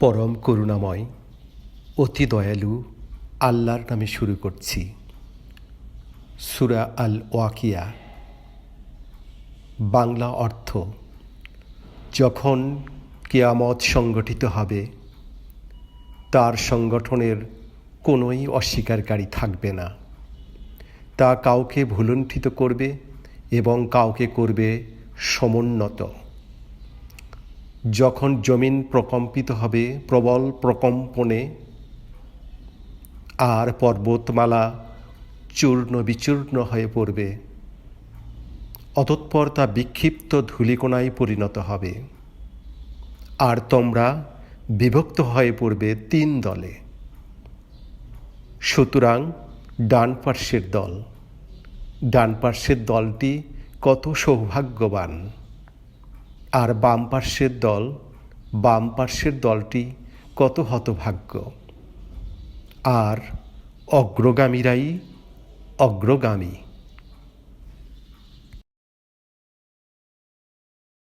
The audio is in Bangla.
পরম করুণাময়, অতি দয়ালু আল্লাহর নামে শুরু করছি। সুরা আল ওয়াকিয়া বাংলা অর্থ, যখন কেয়ামত সংগঠিত হবে, তার সংগঠনের কোনোই অস্বীকারী থাকবে না। তা কাউকে ভুলুণ্ঠিত করবে এবং কাউকে করবে সমুন্নত। যখন জমিন প্রকম্পিত হবে, প্রবল প্রকম্পনে আর পর্বতমালা চূর্ণ বিচূর্ণ হয়ে পড়বে। অতঃপর তা বিক্ষিপ্ত ধূলিকোনায় পরিণত হবে। আর তোমরা বিভক্ত হয়ে পড়বে তিন দলে। সুতরাং ডান পার্শ্বের দল। ডান পার্শ্বের দলটি কত সৌভাগ্যবান! আর বাম পার্শ্বের দল বাম পার্শ্বের দলটি কত হতভাগ্য। আর অগ্রগামীরাই অগ্রগামী।